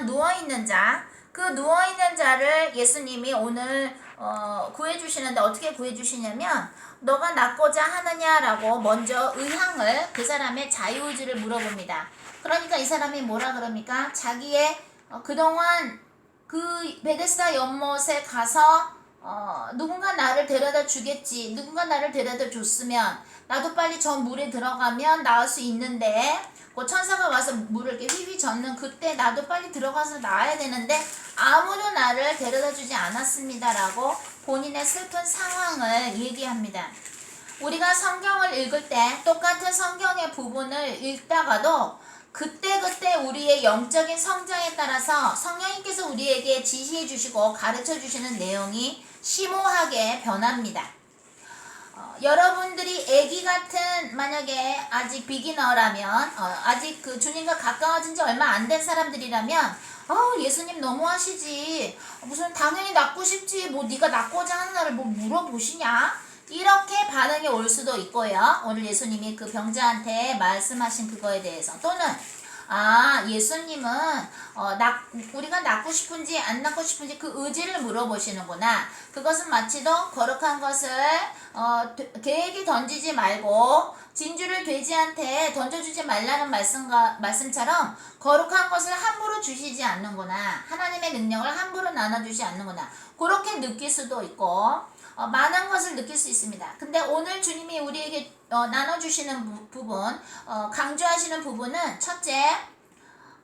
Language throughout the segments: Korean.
그냥 누워있는 자, 그 누워있는 자를 예수님이 오늘 어, 구해주시는데 어떻게 구해주시냐면 너가 낫고자 하느냐라고 먼저 의향을 그 사람의 자유의지를 물어봅니다. 그러니까 이 사람이 뭐라 그럽니까? 자기의 어, 그동안 그 베데스다 연못에 가서 어, 누군가 나를 데려다 주겠지. 누군가 나를 데려다 줬으면 나도 빨리 저 물에 들어가면 나을 수 있는데 그 천사가 와서 물을 이렇게 휘휘 젓는 그때 나도 빨리 들어가서 나와야 되는데 아무도 나를 데려다 주지 않았습니다라고 본인의 슬픈 상황을 얘기합니다. 우리가 성경을 읽을 때 똑같은 성경의 부분을 읽다가도 그때그때 우리의 영적인 성장에 따라서 성령님께서 우리에게 지시해 주시고 가르쳐 주시는 내용이 심오하게 변합니다. 어, 여러분들이 아기 같은 만약에 아직 비기너라면 어, 아직 그 주님과 가까워진 지 얼마 안 된 사람들이라면 어, 예수님 너무하시지. 무슨 당연히 낳고 싶지. 뭐 네가 낳고자 하는 날을 뭐 물어보시냐? 이렇게 반응이 올 수도 있고요. 오늘 예수님이 그 병자한테 말씀하신 그거에 대해서 또는 아 예수님은 어, 낳, 우리가 낳고 싶은지 안 낳고 싶은지 그 의지를 물어보시는구나. 그것은 마치도 거룩한 것을 어, 되- 계획이 던지지 말고 진주를 돼지한테 던져주지 말라는 말씀과 말씀처럼 거룩한 것을 함부로 주시지 않는구나. 하나님의 능력을 함부로 나눠주지 않는구나. 그렇게 느낄 수도 있고 어, 많은 것을 느낄 수 있습니다. 근데 오늘 주님이 우리에게 어, 나눠주시는 부, 부분, 어, 강조하시는 부분은 첫째,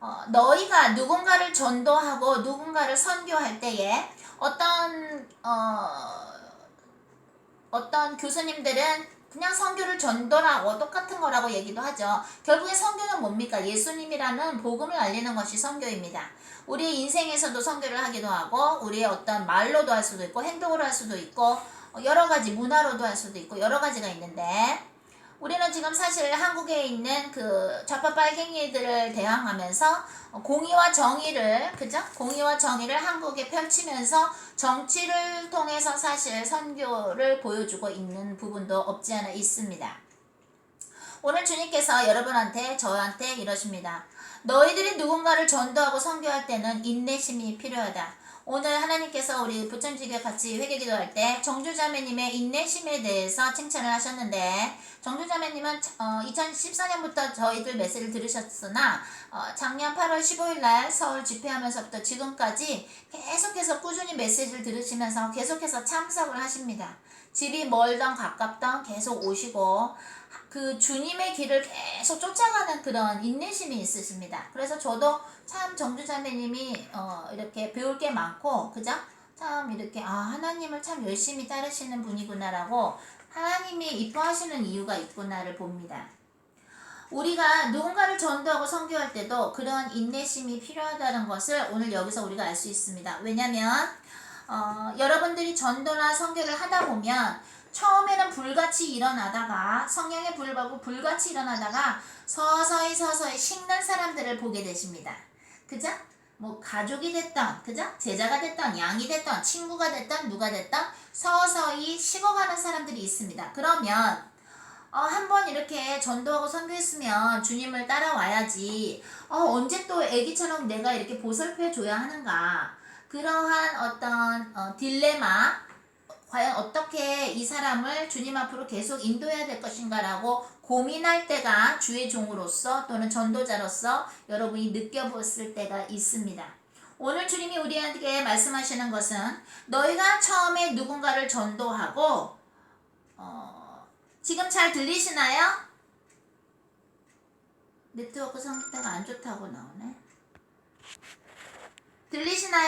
어, 너희가 누군가를 전도하고 누군가를 선교할 때에 어떤 어, 어떤 교수님들은 그냥 선교를 전도라고 똑같은 거라고 얘기도 하죠. 결국에 선교는 뭡니까? 예수님이라는 복음을 알리는 것이 선교입니다. 우리의 인생에서도 선교를 하기도 하고 우리의 어떤 말로도 할 수도 있고 행동으로 할 수도 있고 어, 여러 가지 문화로도 할 수도 있고 여러 가지가 있는데 우리는 지금 사실 한국에 있는 그 좌파 빨갱이들을 대항하면서 어, 공의와 정의를 그죠? 공의와 정의를 한국에 펼치면서 정치를 통해서 사실 선교를 보여주고 있는 부분도 없지 않아 있습니다. 오늘 주님께서 여러분한테 저한테 이러십니다. 너희들이 누군가를 전도하고 선교할 때는 인내심이 필요하다. 오늘 하나님께서 우리 부천지교 같이 회개 기도할 때 정주자매님의 인내심에 대해서 칭찬을 하셨는데 정주자매님은 어, 2014년부터 저희들 메시지를 들으셨으나 어, 작년 8월 15일 날 서울 집회하면서부터 지금까지 계속해서 꾸준히 메시지를 들으시면서 계속해서 참석을 하십니다. 집이 멀던 가깝던 계속 오시고 그 주님의 길을 계속 쫓아가는 그런 인내심이 있으십니다. 그래서 저도 참 정주 자매님이 어, 이렇게 배울 게 많고 그죠? 참 이렇게 아 하나님을 참 열심히 따르시는 분이구나라고 하나님이 이뻐하시는 이유가 있구나를 봅니다. 우리가 누군가를 전도하고 선교할 때도 그런 인내심이 필요하다는 것을 오늘 여기서 우리가 알 수 있습니다. 왜냐면 어, 여러분들이 전도나 선교를 하다 보면 처음에는 불같이 일어나다가 불을 받고 불같이 일어나다가 서서히 서서히 식는 사람들을 보게 되십니다. 그죠? 뭐 가족이 됐던 그죠? 제자가 됐던 양이 됐던 친구가 됐던 누가 됐던 서서히 식어가는 사람들이 있습니다. 그러면 어, 한번 이렇게 전도하고 선교했으면 주님을 따라와야지. 어, 언제 또 애기처럼 내가 이렇게 보살펴 줘야 하는가. 그러한 어떤 어, 딜레마, 과연 어떻게 이 사람을 주님 앞으로 계속 인도해야 될 것인가라고 고민할 때가 주의 종으로서 또는 전도자로서 여러분이 느껴봤을 때가 있습니다. 오늘 주님이 우리에게 말씀하시는 것은 너희가 처음에 누군가를 전도하고 어, 지금 잘 들리시나요? 네트워크 상태가 안 좋다고 나오네. 들리시나요?